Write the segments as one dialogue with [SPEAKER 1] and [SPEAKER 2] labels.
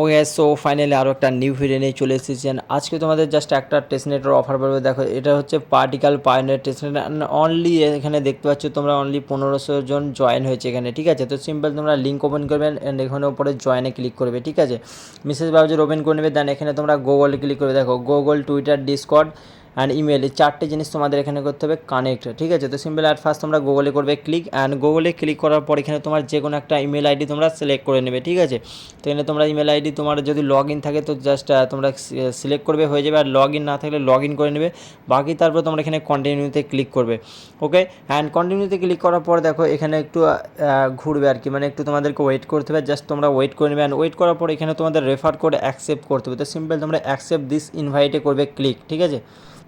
[SPEAKER 1] Okay so finally আরও একটা new video নিয়ে চলে এসেছেন আজকে তোমাদের জাস্ট একটা টেস্টনেটের অফার পড়বে দেখো, এটা হচ্ছে পার্টিকাল পায়নের টেস্টনেট অনলি এখানে দেখতে পাচ্ছ তোমরা অনলি পনেরোশো জন জয়েন হয়েছে এখানে, ঠিক আছে? তো সিম্পল তোমরা লিঙ্ক ওপেন করবে অ্যান্ড এখানে ওপরে জয়েনে ক্লিক করবে, ঠিক আছে? মিসেস বাবুজের ওপেন করে নেবে দেন এখানে তোমরা গুগল ক্লিক করবে। দেখো Google Twitter Discord and email এই চারটে জিনিস তোমাদের এখানে করতে হবে কানেক্ট ঠিক আছে? তো সিম্পল অ্যাট ফার্স্ট তোমরা গুগলে করবে ক্লিক অ্যান্ড গুগলে ক্লিক করার পর এখানে তোমার যে কোনো একটা ইমেল আইডি তোমরা সিলেক্ট করে নেবে, ঠিক আছে? তো এখানে তোমরা ইমেল আইডি তোমার যদি লগ ইন থাকে তো জাস্ট তোমরা সিলেক্ট করবে, হয়ে যাবে আর লগ ইন না থাকলে লগ ইন করে নেবে। বাকি তারপর তোমরা এখানে কন্টিনিউতে ক্লিক করবে ওকে অ্যান্ড কন্টিনিউতে ক্লিক করার পর দেখো এখানে একটু ঘুরবে আর কি মানে একটু তোমাদেরকে ওয়েট করতে হবে জাস্ট তোমরা ওয়েট করে নেবে। অ্যান্ড ওয়েট করার পর এখানে তোমাদের রেফার করে অ্যাকসেপ্ট করতে হবে। তো সিম্পল তোমরা অ্যাকসেপ্ট দিস ইনভাইটে করবে ক্লিক ঠিক আছে?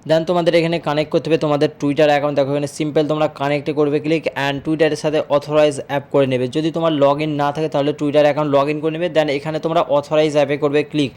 [SPEAKER 1] দেন তোমাদের এখানে কানেক্ট করতে হবে তোমাদের টুইটার অ্যাকাউন্ট দেখো এখানে সিম্পল তোমরা কানেক্টে করবে ক্লিক অ্যান্ড টুইটারের সাথে অথরাইজ অ্যাপ করে নেবে। যদি তোমার লগ না থাকে তাহলে টুইটার অ্যাকাউন্ট লগ করে নেবে। দেন এখানে তোমরা অথরাইজ অ্যাপে করবে ক্লিক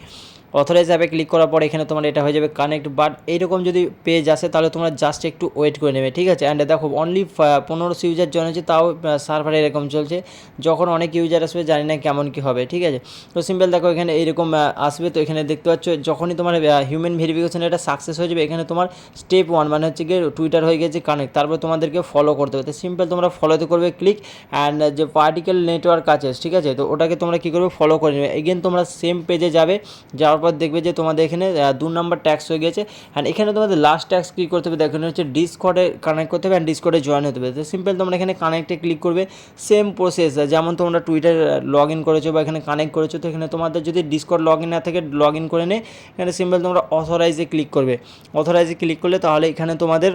[SPEAKER 1] অথরাইজ অ্যাপে ক্লিক করার পর এখানে তোমার এটা হয়ে যাবে কানেক্ট বাট এইরকম যদি পেজ আসে, তাহলে তোমরা জাস্ট একটু ওয়েট করে নেবে, ঠিক আছে? অ্যান্ড দেখো অনলি পনেরোশো ইউজার জন্য হচ্ছে তাও সার্ভারে এরকম চলছে। যখন অনেক ইউজার আসবে, জানি না কেমন কী হবে, ঠিক আছে? তো সিম্পল দেখো, এখানে এইরকম আসবে, তো এখানে দেখতে পাচ্ছ, যখনই তোমার হিউম্যান ভেরিফিকেশন এটা সাকসেস হয়ে যাবে, এখানে তোমার স্টেপ ওয়ান মানে হচ্ছে গিয়ে টুইটার হয়ে গেছে কানেক্ট তারপর তোমাদেরকে ফলো করতে হবে। তো সিম্পল তোমরা ফলোতে করবে ক্লিক অ্যান্ড যে পার্টিকেল নেটওয়ার্ক আছে, ঠিক আছে? তো ওটাকে তোমরা কী করবে? ফলো করে নেবে। এগেন তোমরা সেম পেজে যাবে, যাওয়ার পর দেখবে যে তোমাদের এখানে দু নম্বর ট্যাক্স হয়ে গেছে। অ্যান্ড এখানে তোমাদের লাস্ট ট্যাক্স কী করতে হবে। দেখেন হচ্ছে ডিসকর্ডে কানেক্ট করতে হবে অ্যান্ড ডিসকর্ডে জয়েন হতে হবে। তো সিম্পল তোমরা এখানে কানেক্টে ক্লিক করবে। সেম প্রসেস যেমন তোমরা টুইটার লগ ইন করেছ বা এখানে কানেক্ট করেছ, তো এখানে তোমাদের যদি ডিসকর্ড লগ ইন না থাকে লগ ইন করে নেই এখানে সিম্পল তোমরা অথরাইজে ক্লিক করবে। অথরাইজে ক্লিক করলে তাহলে এখানে তোমাদের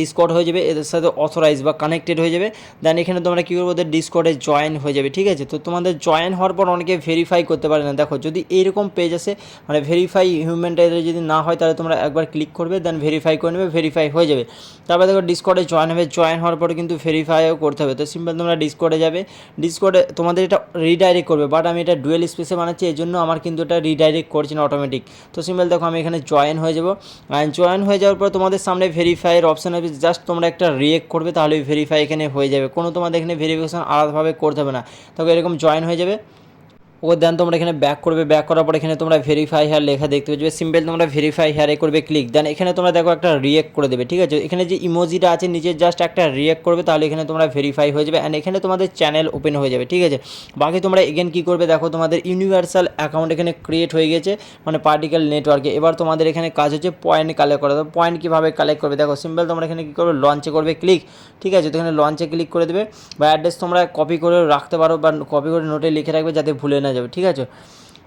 [SPEAKER 1] ডিসকর্ড হয়ে যাবে, এদের সাথে অথরাইজ বা কানেক্টেড হয়ে যাবে। দেন এখানে তোমরা কী করব, ওদের ডিসকর্ডে জয়েন হয়ে যাবে, ঠিক আছে? তো তোমাদের জয়েন হওয়ার পর অনেকে ভেরিফাই করতে পারে না। দেখো, যদি এইরকম পেজ আসে মানে ভেরিফাই হিউম্যান টাইপের যদি না হয়, তাহলে তোমরা একবার ক্লিক করবে দেন ভেরিফাই করে নেবে ভেরিফাই হয়ে যাবে। তারপরে দেখো ডিসকর্ডে জয়েন হবে জয়েন হওয়ার পরে কিন্তু ভেরিফাইও করতে হবে। তো সিম্পল তোমরা ডিসকর্ডে যাবে। ডিসকর্ডে তোমাদের এটা রিডাইরেক্ট করবে বাট আমি এটা ডুয়েল স্পেসে বানাচ্ছি এই জন্য আমার কিন্তু এটা রিডাইরেক্ট করছি না অটোমেটিক তো সিম্পল দেখো, আমি এখানে জয়েন হয়ে যাব। জয়েন হয়ে যাওয়ার পর তোমাদের সামনে ভেরিফাইয়ের অপশান হবে জাস্ট তোমরা একটা রিয়েক্ট করবে, তাহলে ভেরিফাই এখানে হয়ে যাবে। কোনো তোমাদের এখানে ভেরিফিকেশন আলাদাভাবে করতে হবে না। তবে এরকম জয়েন হয়ে যাবে। ও দেন তোমরা এখানে ব্যাক করবে ব্যাক করার পর এখানে তোমরা ভেরিফাই হেয়ার লেখা দেখতে পাচ্ছ সিম্পল তোমরা ভেরিফাই হেয়ারে করবে ক্লিক দেন এখানে তোমরা দেখো একটা রিয়েক্ট করে দেবে, ঠিক আছে? এখানে যে ইমোজিটা আছে, নিচে জাস্ট একটা রিয়েক্ট করবে, তাহলে এখানে তোমরা ভেরিফাই হয়ে যাবে। অ্যান্ড এখানে তোমাদের চ্যানেল ওপেন হয়ে যাবে, ঠিক আছে? বাকি তোমরা এগেন কী করবে, দেখো তোমাদের ইউনিভার্সাল অ্যাকাউন্ট এখানে ক্রিয়েট হয়ে গেছে মানে পার্টিকেল নেটওয়ার্কে এবার তোমাদের এখানে কাজ হচ্ছে পয়েন্ট কালেক্ট করা। পয়েন্ট কীভাবে কালেক্ট করবে? দেখো সিম্পল তোমরা এখানে কী করবে লঞ্চে করবে ক্লিক ঠিক আছে? তো এখানে লঞ্চে ক্লিক করে দেবে। বা অ্যাড্রেস তোমরা কপি করে রাখতে পারো, বা কপি করে নোটে লিখে রাখবে, যাতে ভুলে না যাবে ঠিক আছে?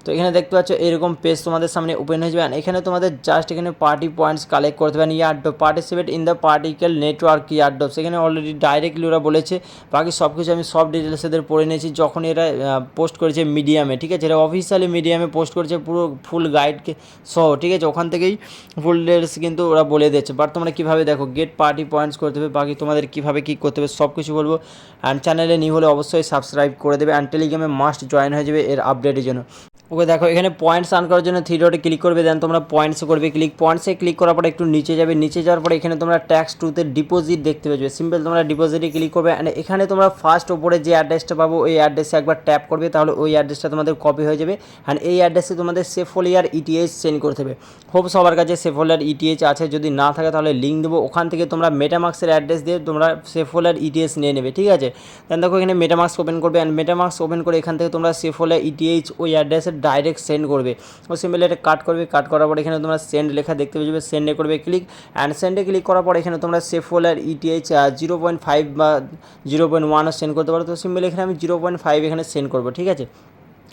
[SPEAKER 1] তো এখানে দেখতে পাচ্ছ, এরকম পেজ তোমাদের সামনে ওপেন হয়ে যাবে। এখানে তোমাদের জাস্ট এখানে পার্টি পয়েন্টস কালেক্ট করতে পারেন airdrop participate in the particle network airdrop সেখানে অলরেডি ডাইরেক্টলি ওরা বলেছে। বাকি সব কিছু আমি সব ডিটেলস এদের পড়ে নিয়েছি। যখন এরা পোস্ট করেছে মিডিয়ামে ঠিক আছে? এরা অফিসিয়ালি মিডিয়ামে পোস্ট করেছে পুরো ফুল গাইডকে সহ, ঠিক আছে? ওখান থেকেই ফুল ডিটেলস কিন্তু ওরা বলে দিচ্ছে বাট তোমরা কীভাবে দেখো গেট পার্টি পয়েন্টস করতে হবে। বাকি তোমাদের কীভাবে কী করতে হবে সব কিছু বলব অ্যান্ড চ্যানেলে নিউ হলে অবশ্যই সাবস্ক্রাইব করে দেবে। অ্যান্ড টেলিগ্রামে মাস্ট জয়েন হয়ে যাবে এর আপডেটের জন্য। ওকে দেখো, এখানে পয়েন্টস আর্ন করার জন্য থ্রি ডটে ক্লিক করবে দেন তোমরা পয়েন্টসে করবে। ক্লিক পয়েন্টসে ক্লিক করার পরে একটু নিচে যাবে। নিচে যাওয়ার পরে এখানে তোমরা ট্যাক্স টুতে ডিপোজিট দেখতে পাবে। সিম্পল তোমরা ডিপোজিটে ক্লিক করবে। অ্যান্ড এখানে তোমরা ফার্স্ট ওপরে যে অ্যাড্রেসটা পাবো, ওই অ্যাড্রেসে একবার ট্যাপ করবে, তাহলে ওই অ্যাড্রেসটা তোমাদের কপি হয়ে যাবে। অ্যান্ড এই অ্যাড্রেসে তোমাদের সেফোলিয়ার ইটিএইচ সেন্ড করতে হবে হোপ সবার কাছে সেফোলিয়ার ইটিএইচ আছে। যদি না থাকে, তাহলে লিঙ্ক দেবো। ওখান থেকে তোমরা মেটামার্ক্সের অ্যাড্রেস দিয়ে তোমরা সেফোলিয়ার ইটিএইচ নিয়ে নেবে, ঠিক আছে? দেন দেখো এখানে মেটামার্ক্স ওপেন করবে। অ্যান্ড মেটামার্ক্স ওপেন করে এখান থেকে তোমরা সেফোলিয়ার ইটিএইচ ওই অ্যাড্রেসে ডাইরেক্ট সেন্ড করবে। ও সিম্পলি এটা কাট করবে কাট করার পর এখানে তোমরা সেন্ড লেখা দেখতে পেয়ে যাবে সেন্ডে করবে ক্লিক অ্যান্ড সেন্ডে ক্লিক করার পর এখানে তোমরা safe folder ETH zero point five বা জিরো পয়েন্ট ওয়ানও সেন্ড করতে পারো। তো সিম্পলি এখানে আমি জিরো পয়েন্ট ফাইভ এখানে সেন্ড করব, ঠিক আছে?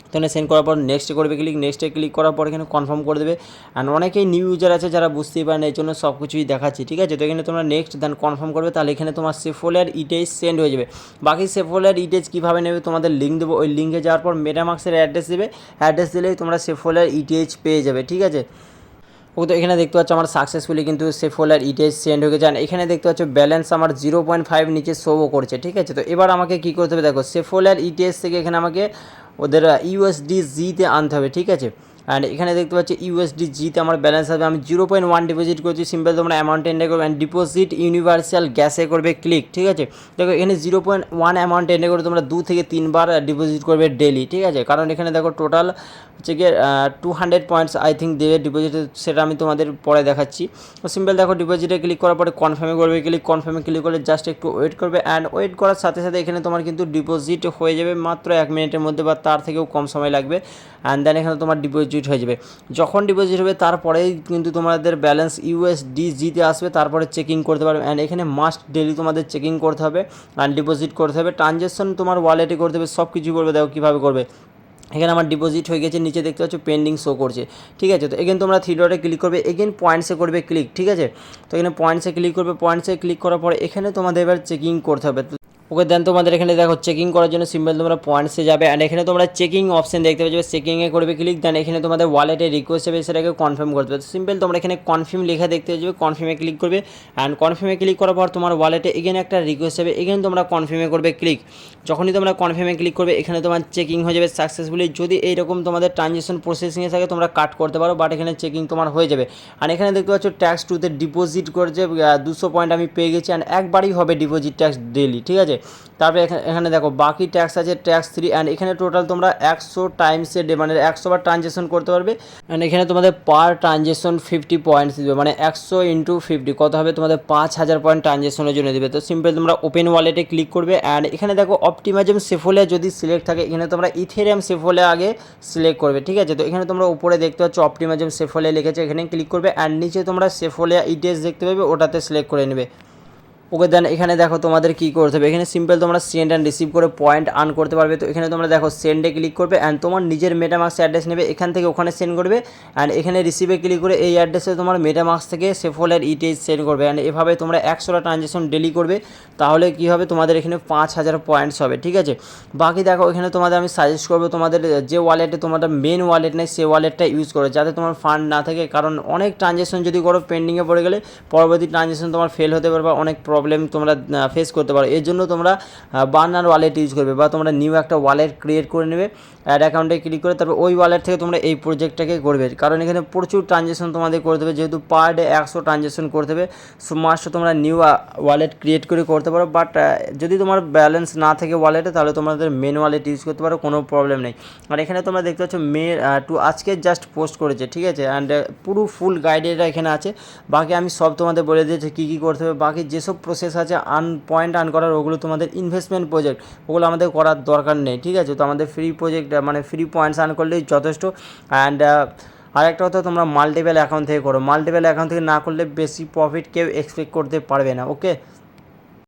[SPEAKER 1] এখানে সেন্ড করার পর নেক্সটে করবে ক্লিক নেক্সটে ক্লিক করার পর এখানে কনফার্ম করে দেবে। অ্যান্ড অনেকেই নিউ ইউজার আছে যারা বুঝতেই পারে না, এই জন্য সব কিছুই দেখাচ্ছি, ঠিক আছে? তো এখানে তোমরা নেক্সট দেন কনফার্ম করবে, তাহলে এখানে তোমার সেফোলার ইটেজ সেন্ড হয়ে যাবে। বাকি সেফোলার ইটেজ কীভাবে নেবে তোমাদের লিঙ্ক দেবো, ওই লিঙ্কে যাওয়ার পর মেটামার্ক্সের অ্যাড্রেস দেবে। অ্যাড্রেস দিলেই তোমরা সেফোলার ইটেজ পেয়ে যাবে, ঠিক আছে? ও তো এখানে দেখতে পাচ্ছ আমার সাকসেসফুলি কিন্তু সেফোলার ইটেজ সেন্ড হয়ে গেছে। আর এখানে দেখতে পাচ্ছ ব্যালেন্স আমার জিরো পয়েন্ট ফাইভ নিচে শোও করছে, ঠিক আছে? তো এবার আমাকে কী করতে হবে? দেখো সেফোলার ইটেজ থেকে এখানে আমাকে ওদের ইউএসডি জিতে আনতে হবে ঠিক আছে? অ্যান্ড এখানে দেখতে পাচ্ছি ইউএসডি জিতে আমার ব্যালেন্স হবে আমি জিরো পয়েন্ট ওয়ান ডিপোজিট করছি। সিম্পল তোমরা অ্যামাউন্ট এন্টার করবে। অ্যান্ড ডিপোজিট ইউনিভার্সাল গ্যাসে করবে ক্লিক ঠিক আছে? দেখো, এখানে zero point one amount enter করে তোমরা দু থেকে তিনবার ডিপোজিট করবে ডেলি ঠিক আছে? কারণ এখানে দেখো টোটাল হচ্ছে গিয়ে two hundred points I think দেবে ডিপোজিট সেটা আমি তোমাদের পরে দেখাচ্ছি। তো সিম্পল দেখো ডিপোজিটে ক্লিক করার পরে কনফার্মে করবে। ক্লিক কনফার্মে ক্লিক করলে জাস্ট একটু ওয়েট করবে। অ্যান্ড ওয়েট করার সাথে সাথে এখানে তোমার কিন্তু ডিপোজিট হয়ে যাবে মাত্র এক মিনিটের মধ্যে বা তার থেকেও কম সময় লাগবে। অ্যান্ড দেন এখানে তোমার ডিপোজিট হয়ে যাবে। যখন ডিপোজিট হবে, তারপরেই কিন্তু তোমাদের ব্যালেন্স ইউএসডি জিতে আসবে, তারপরে চেকিং করতে পারবে। অ্যান্ড এখানে মাস্ট ডেলি তোমাদের চেকিং করতে হবে অ্যান্ড ডিপোজিট করতে হবে। ট্রানজ্যাকশন তোমার ওয়ালেটে করতে হবে সব কিছু করবে, দেখো কীভাবে করবে। এখানে আমার ডিপোজিট হয়ে গেছে, নিচে দেখতে পাচ্ছ পেন্ডিং শো করছে। ঠিক আছে, তো এগেন তোমরা থ্রি ডটে ক্লিক করবে এগেন পয়েন্টসে করবে ক্লিক ঠিক আছে? তো এখানে পয়েন্টসে ক্লিক করবে পয়েন্টসে ক্লিক করার পরে এখানে তোমাদের এবার চেকিং করতে হবে। তো ওকে দেন তোমাদের এখানে দেখো চেকিং করার জন্য সিম্পল তোমরা পয়েন্টসে যাবে অ্যান্ড এখানে তোমরা চেকিং অপশন দেখতে পাচ্ছ চেকিংয়ে করবে ক্লিক দেন এখানে তোমাদের ওয়ালেটে রিকোয়েস্ট হবে, সেটাকে কনফার্ম করতে হবে। সিম্পল তোমরা এখানে কনফার্ম লেখা দেখতে পাচ্ছ কনফার্মে ক্লিক করবে অ্যান্ড কনফার্মে ক্লিক করার পর তোমার ওয়ালেটে এগেন একটা রিকোয়েস্ট হবে এগেন তোমরা কনফার্মে করবে ক্লিক যখনই তোমরা কনফার্মে ক্লিক করবে, এখানে তোমার চেকিং হয়ে যাবে সাকসেসফুলি যদি এইরকম তোমাদের ট্রানজেকশন প্রসেসিংয়ে থাকে, তোমরা কাট করতে পারো বাট এখানে চেকিং তোমার হয়ে যাবে। আর এখানে দেখতে পাচ্ছ ট্যাক্স টুতে ডিপোজিট করেছে দুশো পয়েন্ট আমি পেয়ে গেছি অ্যান্ড একবারই হবে ডিপোজিট ট্যাক্স ডেলি ঠিক আছে? তারপরে এখানে দেখো, বাকি ট্যাক্স আছে ট্যাক্স থ্রি অ্যান্ড এখানে টোটাল তোমরা একশো টাইমসের মানে একশো বার ট্রানজেকশন করতে পারবে অ্যান্ড এখানে তোমাদের পার ট্রানজেকশন ফিফটি পয়েন্টস দেবে মানে একশো ইন্টু ফিফটি কত হবে তোমাদের পাঁচ হাজার পয়েন্ট ট্রানজেকশনের জন্য দেবে। তো সিম্পল তোমরা ওপেন ওয়ালেটে ক্লিক করবে অ্যান্ড এখানে দেখো অপটিমাইজম সেফোলিয়া যদি সিলেক্ট থাকে, এখানে তোমরা ইথেরিয়াম সেফোলিয়া আগে সিলেক্ট করবে, ঠিক আছে? তো এখানে তোমরা উপরে দেখতে পাচ্ছ অপটিমাইজম সেফোলে লিখেছে, এখানে ক্লিক করবে অ্যান্ড নিচে তোমরা সেফোলিয়া ইটিএস দেখতে পাবে, ওটাতে সিলেক্ট করে নেবে। ওকে দেন এখানে দেখো তোমাদের কী করতে হবে। এখানে সিম্পল তোমরা সেন্ড অ্যান্ড রিসিভ করে পয়েন্ট আর্ন করতে পারবে। তো এখানে তোমরা দেখো সেন্ডে ক্লিক করবে অ্যান্ড তোমার নিজের মেটামাক্স অ্যাড্রেস নেবে। এখান থেকে ওখানে সেন্ড করবে অ্যান্ড এখানে রিসিভে ক্লিক করে এই অ্যাড্রেসে তোমার মেটামাক্স থেকে সেফোলের ইটেজ সেন্ড করবে। অ্যান্ড এভাবে তোমরা একশোটা ট্রানজেকশন ডেলি করবে। তাহলে কী হবে? তোমাদের এখানে পাঁচ হাজার পয়েন্টস হবে, ঠিক আছে? বাকি দেখো, এখানে তোমাদের আমি সাজেস্ট করব তোমাদের যে ওয়ালেটে তোমাদের মেন ওয়ালেট নেই সে ওয়ালেটটা ইউজ করো। যাতে তোমার ফান্ড না থাকে, কারণ অনেক ট্রানজেকশন যদি করো পেন্ডিংয়ে পড়ে গেলে, পরবর্তী ট্রানজেকশন তোমার ফেল হতে পারে বা অনেক প্রবলেম তোমরা ফেস করতে পারো। এর জন্য তোমরা বার্নার ওয়ালেট ইউজ করবে বা তোমরা নিউ একটা ওয়ালেট ক্রিয়েট করে নেবে অ্যাড অ্যাকাউন্টে ক্লিক করে তারপর ওই ওয়ালেট থেকে তোমরা এই প্রজেক্টটাকে করবে। কারণ এখানে প্রচুর ট্রানজেকশন তোমাদের করতে হবে, যেহেতু পার ডে একশো ট্রানজেকশন করতে হবে মাস্ট তোমরা নিউ ওয়ালেট ক্রিয়েট করে করতে পারো। বাট যদি তোমার ব্যালেন্স না থাকে ওয়ালেটে তাহলে তোমাদের মেন ওয়ালেট ইউজ করতে পারো, কোনো প্রবলেম নেই। আর এখানে তোমরা দেখতে পাচ্ছ মে টু আজকে জাস্ট পোস্ট করেছে, ঠিক আছে? অ্যান্ড পুরো ফুল গাইডেডটা এখানে আছে। বাকি আমি সব তোমাদের বলে দিয়েছি কী কী করতে হবে। বাকি যেসব প্রসেস আছে আন পয়েন্ট আর্ন করার, ওগুলো তোমাদের ইনভেস্টমেন্ট প্রজেক্ট ওগুলো আমাদের করার দরকার নেই, ঠিক আছে? তো আমাদের ফ্রি প্রজেক্ট মানে ফ্রি পয়েন্টস আর্ন করলেই যথেষ্ট। অ্যান্ড আরেকটা কথা তোমরা মাল্টিপল অ্যাকাউন্ট থেকে করো। মাল্টিপল অ্যাকাউন্ট থেকে না করলে বেশি প্রফিট কেউ এক্সপেক্ট করতে পারবে না ওকে